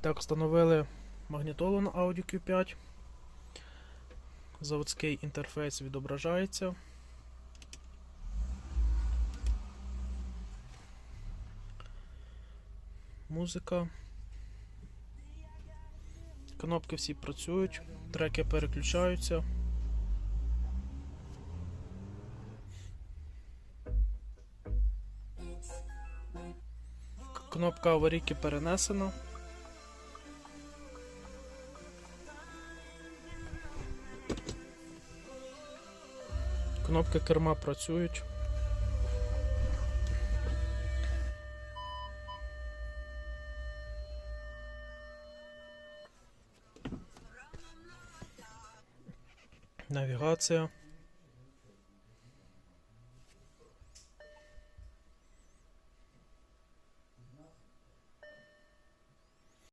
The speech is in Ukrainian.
І так, встановили магнітолу на Audi Q5. Заводський інтерфейс відображається. Музика. Кнопки всі працюють, треки переключаються. Кнопка аварійки перенесена. Кнопки керма працюють. Навігація.